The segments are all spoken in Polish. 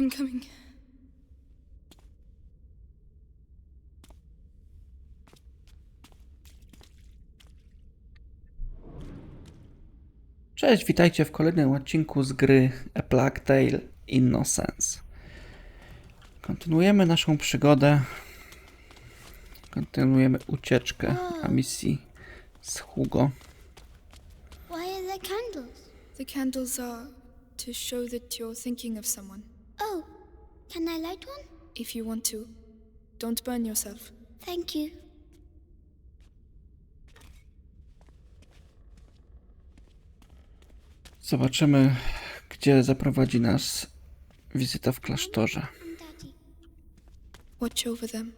I'm coming. Cześć, witajcie w kolejnym odcinku z gry A Plague Tale Innocence. Kontynuujemy naszą przygodę. Kontynuujemy ucieczkę na misji z Hugo. Why are there candles? The candles are to show that you're thinking of someone. Can I light one? If you want to, don't burn yourself. Thank you. Zobaczymy, gdzie zaprowadzi nas wizyta w klasztorze. Watch over them.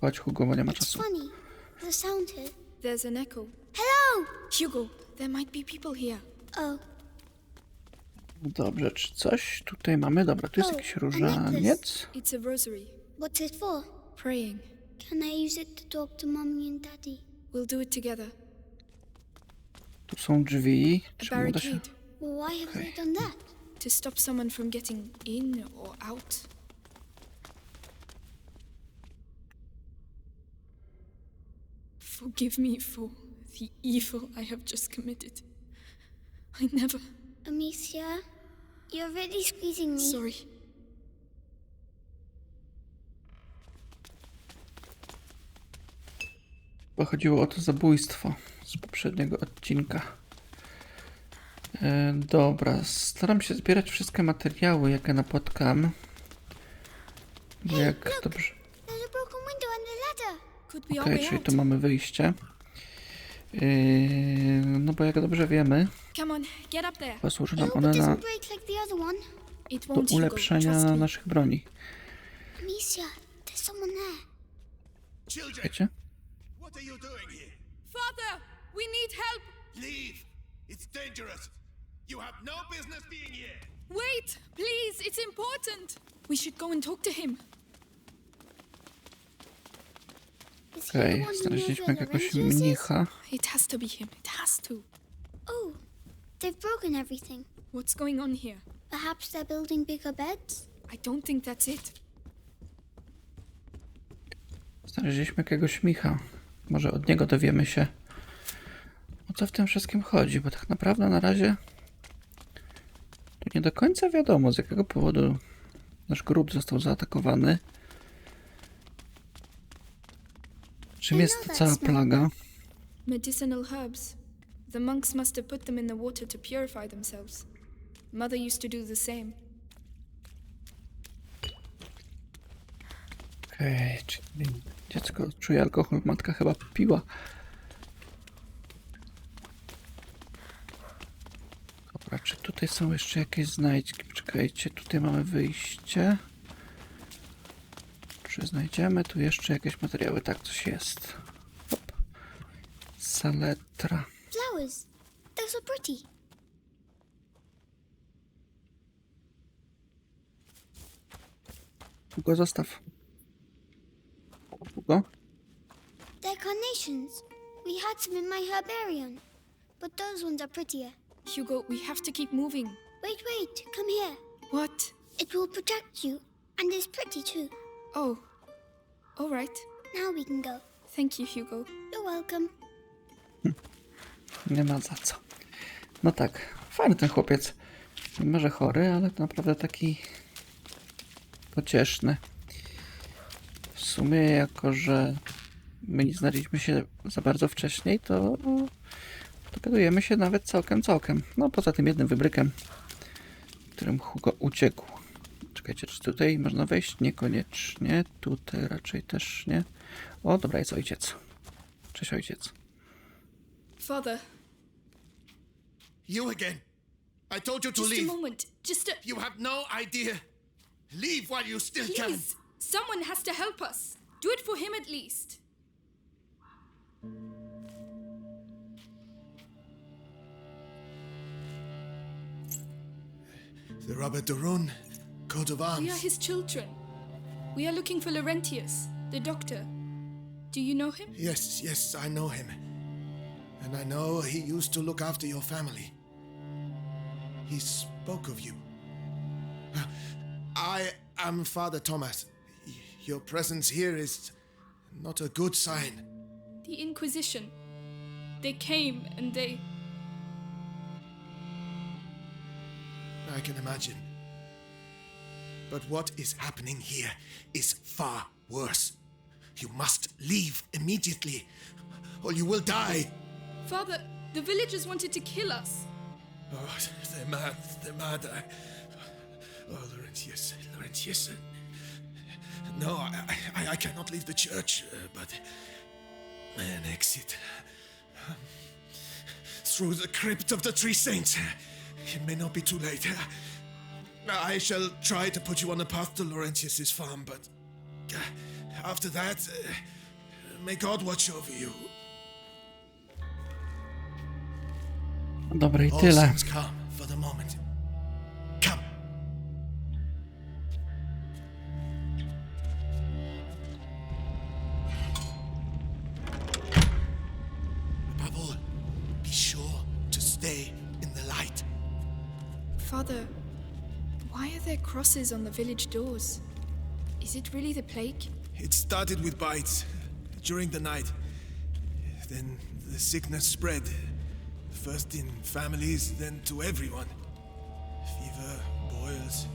Chodź, Hugo, bo nie ma It's czasu. funny. The sound here. There's an echo. Hello! Hugo, there might be people here. Oh, Dobrze, czy coś tutaj mamy? Dobra, tu jest O, jakiś a różaniec. It's a rosary. what's it for? Praying. Can I use it to talk to Mommy and Daddy? We'll do it together. Tu są drzwi. A Czy uda się? barricade. Well, why have they done that? To stop someone from getting in or out. Forgive me for the evil I have just committed. I never. Amicia, you're really squeezing me. Sorry. Bo chodziło o to zabójstwo z poprzedniego odcinka. E, dobra, staram się zbierać wszystkie materiały, jakie napotkam. Bo jak dobrze. Okej, our way czyli tu mamy wyjście. Yy, no bo jak dobrze wiemy, I nam one na, do ulepszenia naszych broni. Wiecie? we need help. Leave! It's dangerous! You have no business being here! Wait, please, it's important. We should go and talk to him. Is he the Okej, knows znaleźliśmy jakiegoś mnicha. It has to be him. It has to. Oh, they've broken everything. What's going on here? Perhaps they're building bigger beds? I don't think that's it. Znaleźliśmy jakiegoś mnicha. Może od niego dowiemy się, o co w tym wszystkim chodzi, bo tak naprawdę na razie to nie do końca wiadomo, z jakiego powodu nasz grup został zaatakowany. Czym jest ta cała plaga? Medicinal herbs. The monks must have put them in the water to purify themselves. Mother used to do the same. Okej, czyli dziecko czuje alkohol, matka chyba piła. Dobra, czy tutaj są jeszcze jakieś znajdźki? Czekajcie, tutaj mamy wyjście. Czy znajdziemy tu jeszcze jakieś materiały? Tak, coś jest. Hop. Saletra. Flowers. They're so pretty. Hugo, zostaw. Hugo? They're carnations. We had some in my herbarium. But those ones are prettier. Hugo, we have to keep moving. Wait, wait, come here. What? It will protect you. And it's pretty too. Oh. All right. Now we can go. Thank you, Hugo. You're welcome. Nie ma za co. No tak, fajny ten chłopiec. Może chory, ale to naprawdę taki pocieszny. W sumie, jako że my nie znaliśmy się za bardzo wcześniej, to dogadujemy się nawet całkiem, całkiem. No poza tym jednym wybrykiem, którym Hugo uciekł. Czekajcie, czy tutaj można wejść? Niekoniecznie. Tutaj raczej też nie. O, dobra, jest ojciec. Cześć ojciec. Father, You again! I told you to just a leave! moment. Just a. You have no idea! Leave while you still can! Please! Someone has to help us. Do it for him at least. The Robert Durun, coat of We are his children. We are looking for Laurentius, the doctor. Do you know him? Yes, yes, I know him. And I know he used to look after your family. He spoke of you. I am Father Thomas. Your presence here is not a good sign. The Inquisition. They came and they. I can imagine. But what is happening here is far worse. You must leave immediately, or you will die. Father, the villagers wanted to kill us. Oh, they're mad. They're mad. I... Oh, Laurentius. Laurentius. No, I, I, I cannot leave the church, uh, but an exit um, through the crypt of the Three Saints. It may not be too late. I shall try to put you on the path to Laurentius's farm, but uh, after that, uh, may God watch over you. Dobra, i tyle. Crosses on the village doors? Is it really the plague? It started with bites during the night. Then the sickness spread. First in families, then to everyone. Fever, boils.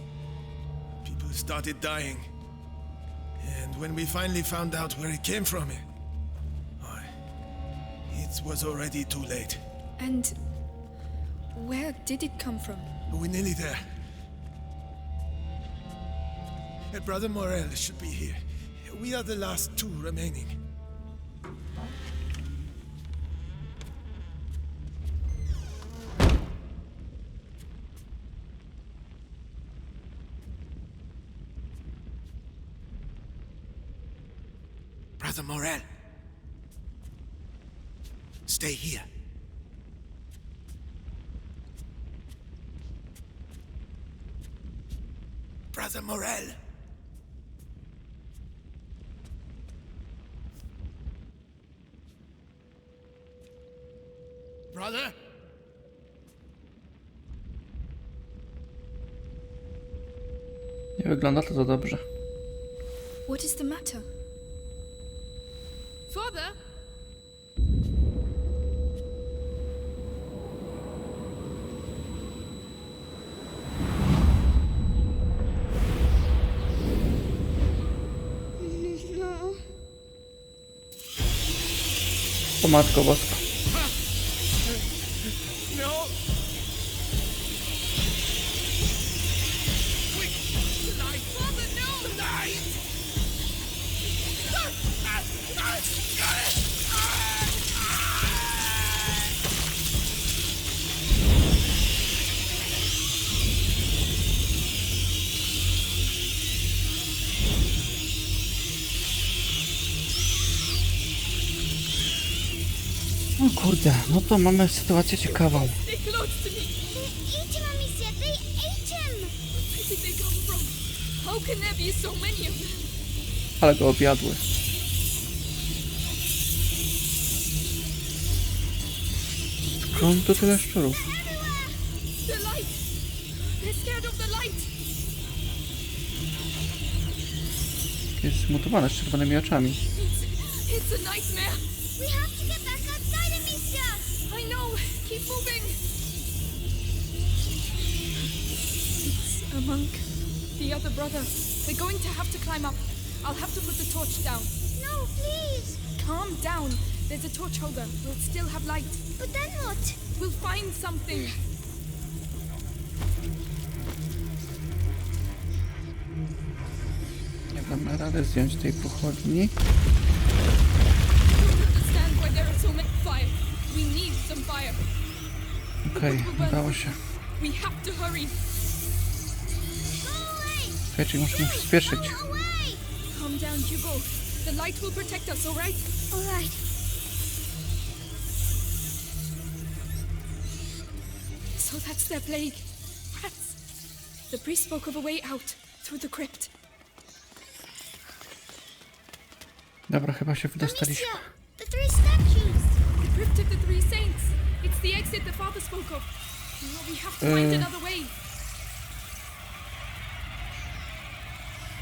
People started dying. And when we finally found out where it came from, oh, it was already too late. And where did it come from? We're nearly there. Brother Morel should be here. We are the last two remaining. Brother? Nie wygląda to za dobrze. What is the matter? Father? No. O matko boska. There be so many of them? Ale go objadły. Skąd tu tyle szczurów? Jest zmutowane z czerwonymi oczami. It's a nightmare! We have to get Keep moving! It's a monk. The other brother. We're going to have to climb up. I'll have to put the torch down. No, please. Calm down. There's a torch holder. We'll still have light. But then what? We'll find something. Nie damy rady zdjąć tej pochodni. Okej, udało się. We have to hurry. Go away. Okej, czyli musimy przyspieszyć. Calm down, Hugo. The light will protect us, all right? All right. So that's their plague. Rats. The priest spoke of a way out through the crypt. Dobra, chyba się wydostaliśmy. The three statues. The crypt of the three saints. It's the exit the father spoke of. No, we have to find Uh. another way.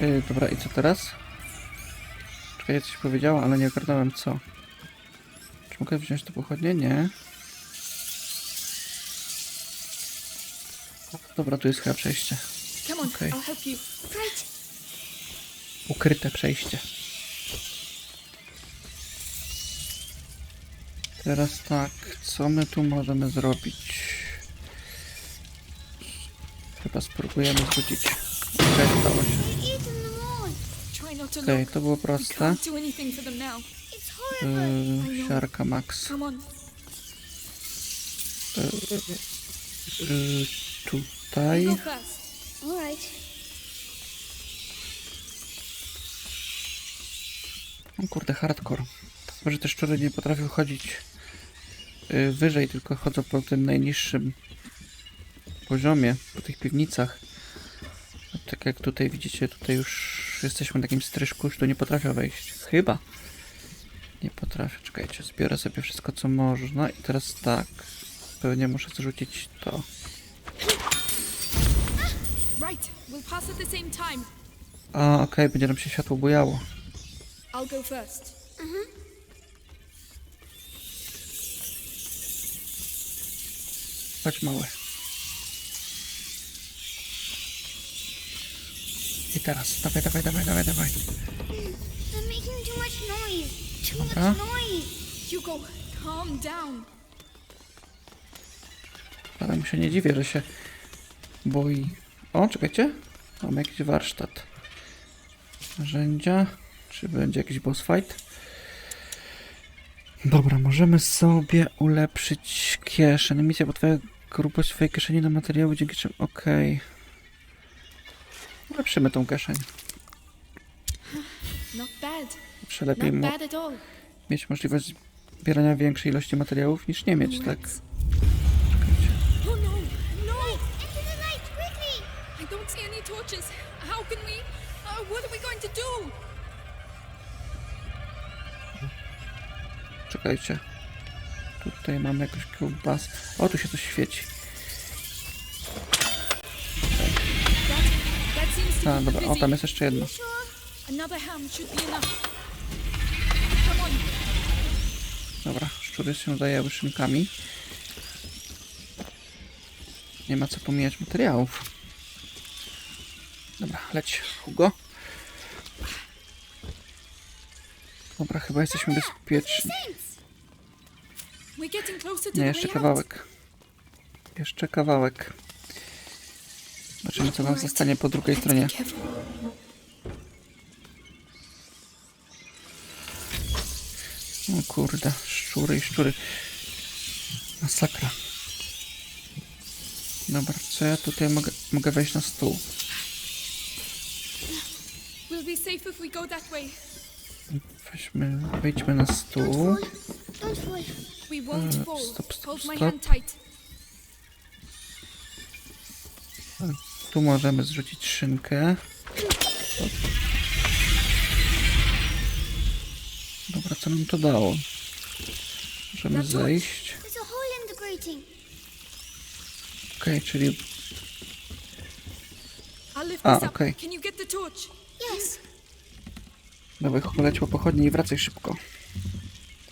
Yy, dobra, i co teraz? Czekaj, ja coś powiedziała, ale nie ogarnąłem co. Czy mogę wziąć to pochodnie? Nie. Dobra, tu jest chyba przejście. Come on, Okay. I'll help you. Right. Ukryte przejście. Teraz tak, co my tu możemy zrobić? Chyba spróbujemy zrzucić. Okej, stało się. Not to Okej, look. to było proste. Yy, siarka max. Yy, You tutaj. go first. All right. O kurde, hardcore. Może te szczury nie potrafią chodzić yy, wyżej, tylko chodzą po tym najniższym poziomie, po tych piwnicach. Tak jak tutaj widzicie, tutaj już jesteśmy na takim stryżku, już tu nie potrafią wejść. Chyba. Nie potrafię. Czekajcie, zbiorę sobie wszystko co można i teraz tak. Pewnie muszę zrzucić to. A, okej, będzie nam się światło bujało. I'll go first. Chodź mały. I teraz, dawaj, dawaj, dawaj, dawaj, dawaj. Dobra. much noise. Hugo, calm down. Ale mu się nie dziwię, że się boi. O, czekajcie. Mamy jakiś warsztat. Narzędzia. Czy będzie jakiś boss fight? Dobra, możemy sobie ulepszyć kieszeń. Misja, twoja grubość swojej kieszeni na materiały, dzięki czym... Okej. Ulepszymy tą kieszeń. Czy lepiej mo- mieć możliwość zbierania większej ilości materiałów niż nie mieć, tak? Rats. Oh no, no! Uh? Czekajcie. Tutaj mamy jakąś kiełbasę. O, tu się coś świeci. A, be dobra, o, tam jest jeszcze jedno. Dobra, szczury się zajęły szynkami. Nie ma co pomijać materiałów. Dobra, leć, Hugo. Dobra, chyba jesteśmy bezpieczni. Nie, the jeszcze kawałek. Jeszcze kawałek. Zobaczymy, co nam zostanie po drugiej stronie. O kurde, szczury i szczury. Masakra. Dobra, co ja tutaj mogę, mogę wejść na stół? We'll be safe if we go that way. Weźmy, wejdźmy na stół. We won't fall. stop, stop, Hold my stop. tight. Tu możemy zrzucić szynkę. Dobra, co nam to dało? Możemy zejść. There's a hole in the grating. Okej, czyli... I'll lift Ah, this up. okay. Can you get the torch? Yes. Dawaj, leć po pochodnie i wracaj szybko.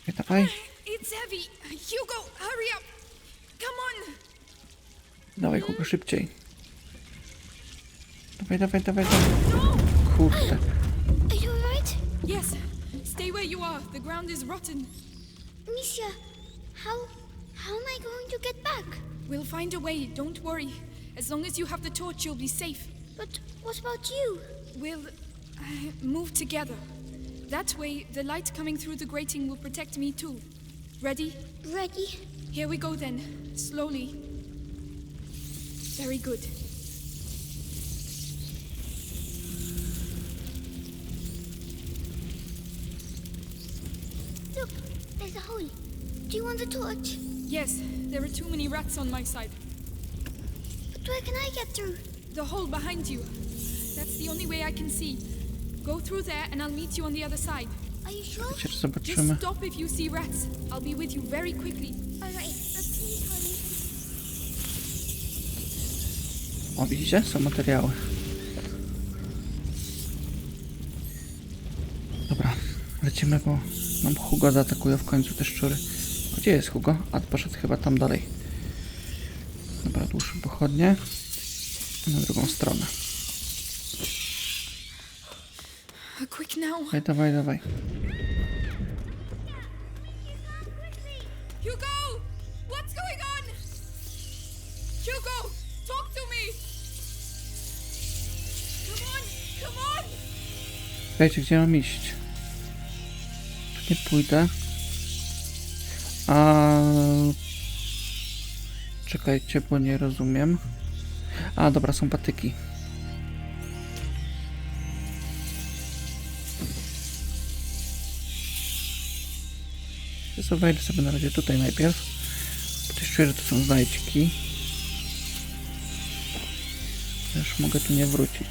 Dawaj, dawaj. It's heavy. Hugo, hurry up. Come on. Dawaj, Hugo, szybciej. Dawaj, dawaj, dawaj, dawaj. Kurde. Are you alright? Yes. Stay where you are. The ground is rotten. Misha, how how am I going to get back? We'll find a way. Don't worry. As long as you have the torch, you'll be safe. But what about you? We'll uh, move together. That way, the light coming through the grating will protect me too. Ready? Ready? Here we go then. Slowly. Very good. Look, there's a hole. Do you want the torch? Yes, there are too many rats on my side. But where can I get through? The hole behind you. That's the only way I can see. Go through there and I'll meet you on the other side. Just zobaczymy. stop if you see rats. I'll be with you very quickly. O, widzicie? Są materiały. Dobra, lecimy, bo nam Hugo zaatakuje w końcu te szczury. Gdzie jest Hugo? A, poszedł chyba tam dalej. Dobra, dłuższe pochodnie. Na drugą stronę. Now. Dawaj, dawaj, dawaj. Hugo! What's going on? Hugo! Talk to me! Come on! Come on! Czekajcie, gdzie mam iść? Tu nie pójdę. A... Czekajcie, bo nie rozumiem. A, dobra, są patyki. Sobie wejdę sobie na razie tutaj najpierw. Bo też czuję, że to są znajdźki. Już mogę tu nie wrócić.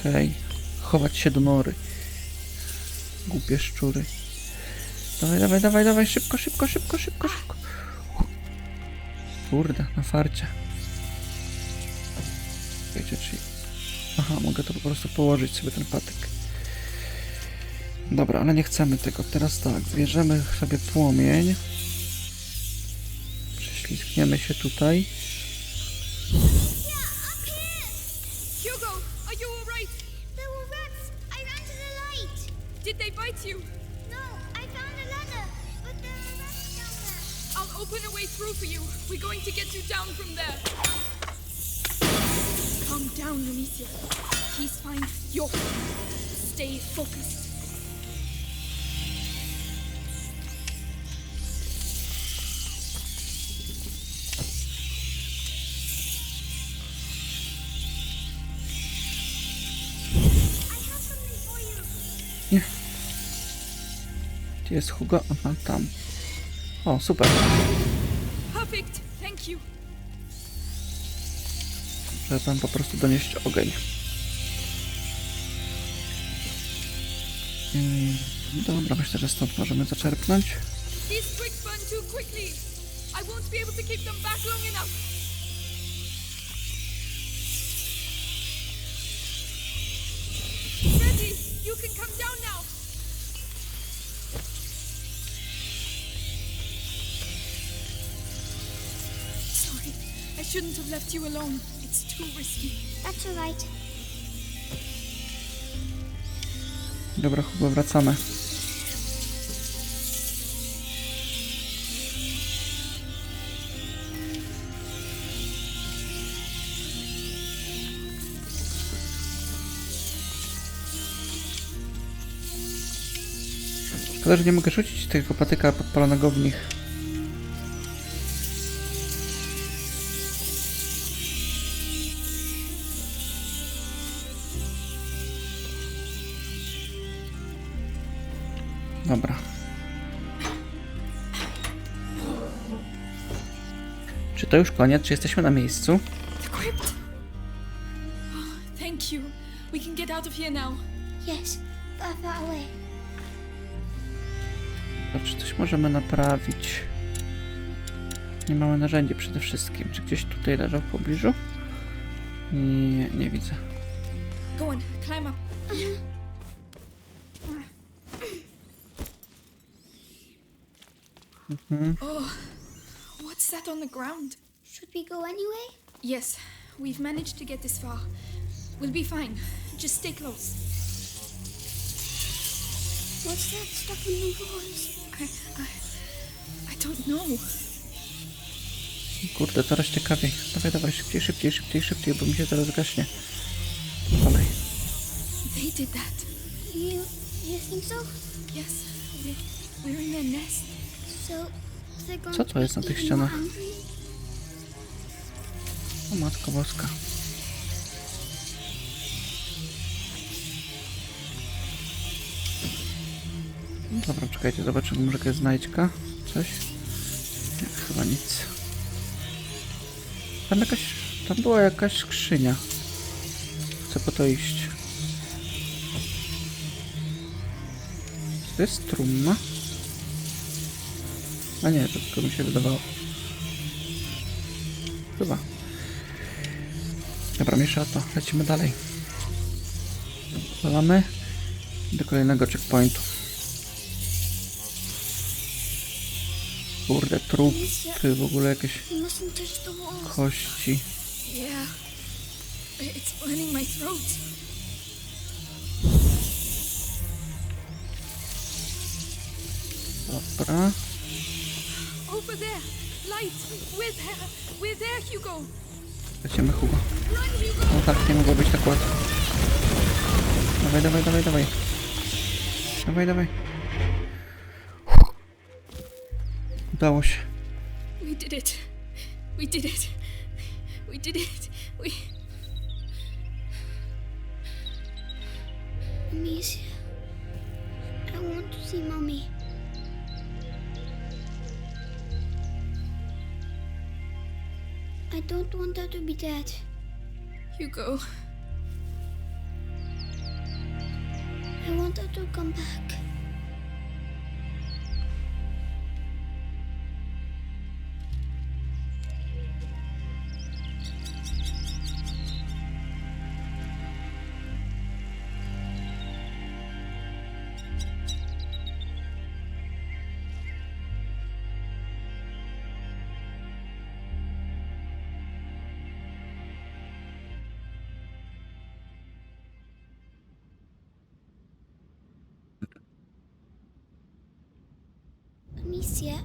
Okej. Chować się do nory. Głupie szczury. Dawaj, dawaj, dawaj, dawaj, szybko, szybko, szybko, szybko, szybko. Kurde, na farcie. Wiecie, czyli... Aha, mogę to po prostu położyć sobie ten patyk. Dobra, ale nie chcemy tego. Teraz tak, bierzemy sobie płomień. Prześlizgniemy się tutaj. Hugo, are you alright? There were rats. I jest Hugo? Aha, tam. O, super. Perfect. Thank you. Trzeba tam po prostu donieść ogień. Mm, Dobra, myślę, że stąd możemy zaczerpnąć. Ready? You can come down now. Shouldn't have left you alone. It's too risky. That's all right. Dobra, Hugo, wracamy. Szkoda, że nie mogę rzucić tego patyka podpalonego w nich. To już koniec? Czy jesteśmy na miejscu? The crypt. Oh, thank you. We can get out of here now. Yes, far away. Czy coś możemy naprawić? Nie mamy narzędzi przede wszystkim. Czy gdzieś tutaj leżał w pobliżu? Nie, nie widzę. Go on, climb up. Oh, what's that on the ground? Should we go anyway? Yes, we've managed to get this far. We'll be fine. Just stay close. What's that stuff in the walls? I, I, I don't know. Kurde, coraz ciekawiej. Dawaj, dawaj, szybciej, szybciej, szybciej, szybciej, bo mi się zaraz gaśnie. Dalej. They did that. You, you think so? Yes, we, we're in their nest. So they're going Co to jest na tych ścianach? hungry? O matko boska. Dobra, czekajcie, zobaczymy, może jakaś znajdźka? Coś? Nie, chyba nic. Tam jakaś... Tam była jakaś skrzynia. Chcę po to iść. To jest trumna. A nie, to tylko mi się wydawało. Dobra, mniejsza to. Lecimy dalej. Walamy do kolejnego checkpointu. Kurde, trupy, w ogóle jakieś kości. Dobra. Over there. Light. We're there. We're there, Hugo. Lecimy, Hugo. No tak, nie mogło być tak łatwo. Dawaj, dawaj, dawaj, dawaj. Dawaj, dawaj. Udało się. We did it. We did it. We did it. We. Amicia. I want to see mommy. I don't want her to be dead. Hugo. I want her to come back. Amicia,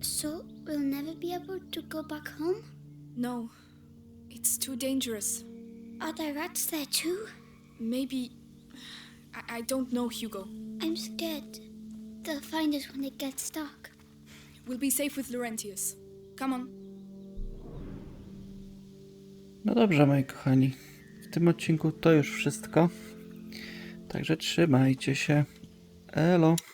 so we'll never be able to go back home? No. It's too dangerous. Are there rats there too? Maybe. I, I don't know, Hugo. I'm scared. They'll find us when it gets dark. We'll be safe with Laurentius. Come on. No dobrze, moi kochani. W tym odcinku to już wszystko. Także trzymajcie się. Elo.